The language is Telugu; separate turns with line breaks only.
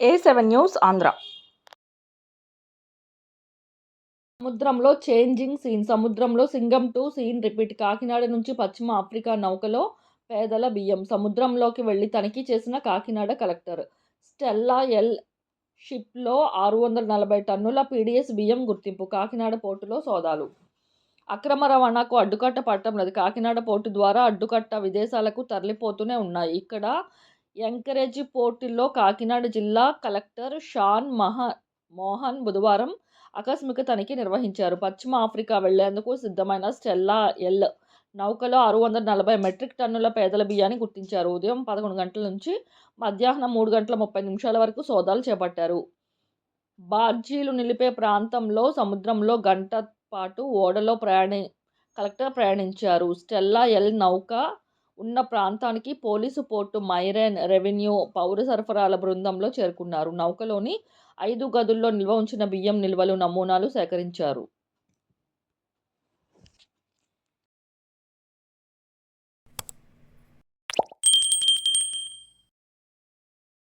ఏ సెవెన్ న్యూస్ ఆంధ్ర. సముద్రంలో చేంజింగ్ సీన్ సముద్రంలో Singham two scene repeat Kakinada నుంచి పశ్చిమ ఆఫ్రికా నౌకలో పేదల బియ్యం సముద్రంలోకి వెళ్ళి తనిఖీ చేసిన కాకినాడ కలెక్టర్. స్టెల్లా ఎల్ షిప్లో ఆరు వందల నలభై టన్నుల పీడీఎస్ బియ్యం గుర్తింపు కాకినాడ పోర్టులో సోదాలు. అక్రమ రవాణాకు అడ్డుకట్ట పట్టడం లేదు. కాకినాడ పోర్టు ద్వారా అడ్డుకట్ట విదేశాలకు తరలిపోతూనే ఉన్నాయి. ఇక్కడ ఎంకరేజ్ పోర్టుల్లో కాకినాడ జిల్లా కలెక్టర్ షాన్ మహా మోహన్ బుధవారం ఆకస్మిక తనిఖీ నిర్వహించారు. పశ్చిమ ఆఫ్రికా వెళ్ళేందుకు సిద్ధమైన స్టెల్లా ఎల్ నౌకలో ఆరు వందల నలభై మెట్రిక్ టన్నుల పేదల బియ్యాన్ని గుర్తించారు. ఉదయం పదకొండు గంటల నుంచి మధ్యాహ్నం మూడు గంటల ముప్పై నిమిషాల వరకు సోదాలు చేపట్టారు. బార్జీలు నిలిపే ప్రాంతంలో సముద్రంలో గంట పాటు ఓడలో ప్రయాణి కలెక్టర్ ప్రయాణించారు. స్టెల్లా ఎల్ నౌక ఉన్న ప్రాంతానికి పోలీసు పోర్టు మైరన్ రెవెన్యూ పౌర సరఫరాల బృందంలో చేరుకున్నారు. నౌకలోని ఐదు గదుల్లో నిల్వ ఉంచిన బియ్యం నిల్వలు నమూనాలు సేకరించారు.